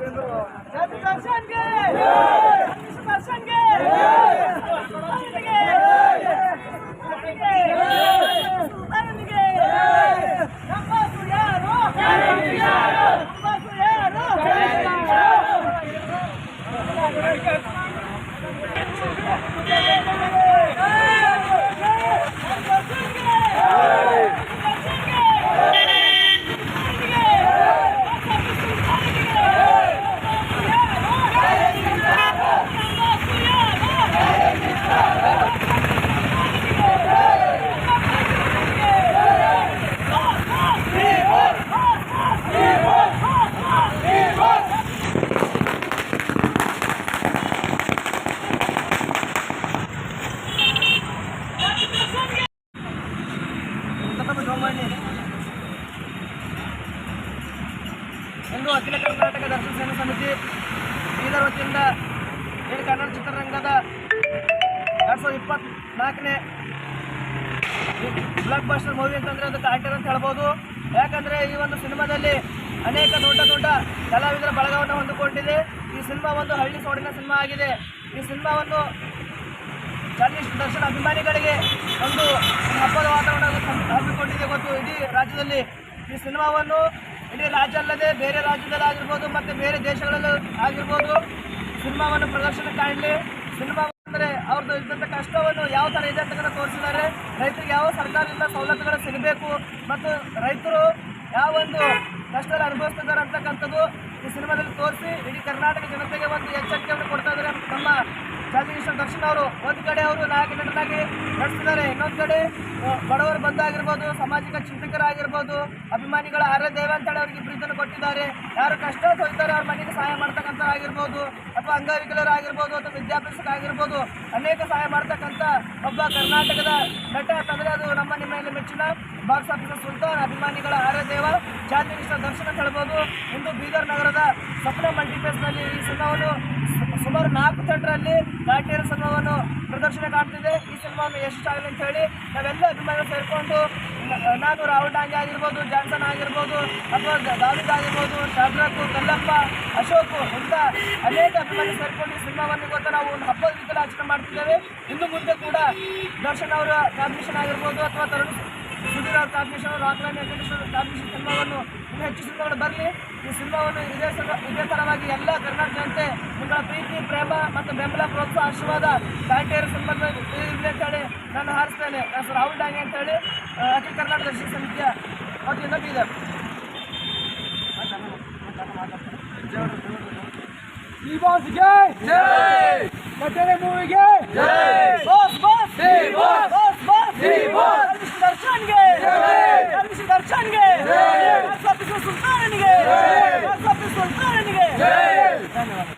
दर्शन के ಇಂದು ಅಖಿಲ ಕರ್ನಾಟಕ ದರ್ಶನ ಸೇನಾ ಸಮಿತಿ ಬೀದರ್ ವತಿಯಿಂದ ಏನು ಕನ್ನಡ ಚಿತ್ರರಂಗದ ಎರಡು ಸಾವಿರದ ಇಪ್ಪತ್ನಾಲ್ಕನೇ ಬ್ಲಾಕ್ ಬಾಸ್ಟರ್ ಮೂವಿ ಅಂತಂದ್ರೆ ಅದು ಕಾಂಟರ್ ಅಂತ ಹೇಳ್ಬೋದು. ಯಾಕಂದ್ರೆ ಈ ಒಂದು ಸಿನಿಮಾದಲ್ಲಿ ಅನೇಕ ದೊಡ್ಡ ದೊಡ್ಡ ಕಲಾವಿದರ ಬಳಗವನ್ನು ಹೊಂದಿಕೊಂಡಿದೆ. ಈ ಸಿನಿಮಾ ಒಂದು ಹಳ್ಳಿ ಸೋಡಿನ ಸಿನಿಮಾ ಆಗಿದೆ. ಈ ಸಿನಿಮಾವನ್ನು ಚಾಲೀಸ್ ದರ್ಶನ ಅಭಿಮಾನಿಗಳಿಗೆ ಒಂದು ಹಬ್ಬದ ವಾತಾವರಣವನ್ನು ಹಮ್ಮಿಕೊಂಡಿದೆ ಮತ್ತು ಇಡೀ ರಾಜ್ಯದಲ್ಲಿ ಈ ಸಿನಿಮಾವನ್ನು ಇಡೀ ರಾಜ್ಯ ಅಲ್ಲದೆ ಬೇರೆ ರಾಜ್ಯದಲ್ಲಿ ಆಗಿರ್ಬೋದು ಮತ್ತು ಬೇರೆ ದೇಶಗಳಲ್ಲೂ ಆಗಿರ್ಬೋದು ಸಿನಿಮಾವನ್ನು ಪ್ರದರ್ಶನ ಕಾಣಲಿ. ಸಿನಿಮಾ ಅಂದರೆ ಅವ್ರದ್ದು ಇದ್ದಂಥ ಕಷ್ಟವನ್ನು ಯಾವ ಥರ ಇದೆ ಅಂತ ತೋರಿಸಿದ್ದಾರೆ. ರೈತರಿಗೆ ಯಾವ ಸರ್ಕಾರದಿಂದ ಸವಲತ್ತುಗಳು ಸಿಗಬೇಕು ಮತ್ತು ರೈತರು ಯಾವ ಒಂದು ಕಷ್ಟದಲ್ಲಿ ಅನುಭವಿಸ್ತಿದ್ದಾರೆ ಅಂತಕ್ಕಂಥದ್ದು ಈ ಸಿನಿಮಾದಲ್ಲಿ ತೋರಿಸಿ. ಇಡೀ ಕರ್ನಾಟಕ ಜನತೆಗೆ ಒಂದು ಎಚ್ಚರಿಕೆಯನ್ನು ಕೊಡ್ತಾ ಇದ್ದಾರೆ ನಮ್ಮ ಜಾಗದೀಶ್ವರ ದರ್ಶನ್ ಅವರು ಒಂದು ಕಡೆ ಅವರು ನಾಯಕ ನಟನಾಗಿ ನಡೆಸಿದ್ದಾರೆ ಇನ್ನೊಂದು ಕಡೆ ಬಡವರು ಬಂದಾಗಿರ್ಬೋದು, ಸಾಮಾಜಿಕ ಚಿಂತಕರಾಗಿರ್ಬೋದು, ಅಭಿಮಾನಿಗಳ ಆರ್ಯ ದೇವ ಅಂತೇಳಿ ಅವರಿಗೆ ಪ್ರೀತಿಯನ್ನು ಕೊಟ್ಟಿದ್ದಾರೆ. ಯಾರು ಕಷ್ಟ ಹೋಗ್ತಾರೆ ಅವ್ರ ಮನೆಗೆ ಸಹಾಯ ಮಾಡ್ತಕ್ಕಂಥ ಆಗಿರ್ಬೋದು ಅಥವಾ ಅಂಗವಿಕಲರಾಗಿರ್ಬೋದು, ಅಥವಾ ವಿದ್ಯಾಭ್ಯಾಸಕ್ಕಾಗಿರ್ಬೋದು, ಅನೇಕ ಸಹಾಯ ಮಾಡ್ತಕ್ಕಂಥ ಒಬ್ಬ ಕರ್ನಾಟಕದ ನಟ ಅಂತಂದರೆ ಅದು ನಮ್ಮ ನಿಮ್ಮಲ್ಲಿ ಮೆಚ್ಚಿನ ಬಾಕ್ಸ್ ಆಫೀಸ್ ಸುಲ್ತಾನ್. ಅಭಿಮಾನಿಗಳ ಆರ್ಯ ದೇವ. ಜಾಗದೀಶ್ವರ ದರ್ಶನ ಹೇಳ್ಬೋದು. ಇಂದು ಬೀದರ್ ನಗರದ ಸಪ್ನ ಮಲ್ಟಿಪ್ಲೆಕ್ಸ್ನಲ್ಲಿ ಈ ಸಿನಿಮಾವನ್ನು ಸುಮಾರು ನಾಲ್ಕು ಥಿಯೇಟರಲ್ಲಿ ನಾಟ್ಯರ ಸಿನಿಮಾವನ್ನು ಪ್ರದರ್ಶನ ಕಾಣ್ತಿದೆ. ಈ ಸಿನಿಮಾವನ್ನು ಎಷ್ಟಾಗಲಿ ಅಂತ ಹೇಳಿ ನಾವೆಲ್ಲ ಅಭಿಮಾನಿಗಳು ಸೇರಿಕೊಂಡು ನಾನು ರಾಹುಲ್ ಡಾಂಗೆ ಆಗಿರ್ಬೋದು, ಜಾನ್ಸನ್ ಆಗಿರ್ಬೋದು, ಅಥವಾ ದಾವಿದ್ ಆಗಿರ್ಬೋದು ಶಾಬ್ರಕ್ ಕಲ್ಲಪ್ಪ, ಅಶೋಕ್ ಇಂಥ ಅನೇಕ ಅಭಿಮಾನಿ ಸೇರಿಕೊಂಡು ಈ ಸಿನಿಮಾವನ್ನು ಇವತ್ತು ನಾವು ಒಂದು ಹಬ್ಬದ ರೀತಿಯಲ್ಲಿ ಆಚರಣೆ ಮಾಡ್ತಿದ್ದೇವೆ. ಇನ್ನು ಮುಂದೆ ಕೂಡ ದರ್ಶನ್ ಅವರ ಕಾಂಬಿನೇಷನ್ ಆಗಿರ್ಬೋದು ಅಥವಾ ತರುಣ್ ಸುಧೀರ್ ಅವ್ರ ಕಾಂಪಿಟೇಷನ್ ಅವರು ಆಕ್ರಾಮಿ ಕಾಂಪಿಟೇಷನ್ ಸಿನಿಮಾವನ್ನು ಇನ್ನೂ ಹೆಚ್ಚು ಸಿನಿಮಾಗಳು ಬರಲಿ. ಈ ಸಿನಿಮಾವನ್ನು ಇದೇ ಸಲ ಇದೇ ಥರವಾಗಿ ಎಲ್ಲ ಕರ್ನಾಟಕ ಜನತೆ ನಿಮ್ಮ ಪ್ರೀತಿ ಪ್ರೇಮ ಮತ್ತು ಬೆಂಬಲ ಪ್ರೋತ್ಸಾಹ ಆಶೀರ್ವಾದ ಬ್ಯಾಂಟೇರ ಸಂಬಂಧ ಇದೇ ಅಂತೇಳಿ ನಾನು ಹಾರಿಸ್ತೇನೆ. ನಾನು ಹೆಸರು ರಾಹುಲ್ ಡಾಂಗೆ ಅಂತೇಳಿ ಅಖಿಲ ಕರ್ನಾಟಕ ದರ್ಶಕ ಸಮಿತಿಯ ವತಿಯಿಂದ ಬೀದರ್. ಈ ಬಾಸ್ಗೆ ಮೂವಿಗೆ boss boss boss boss boss.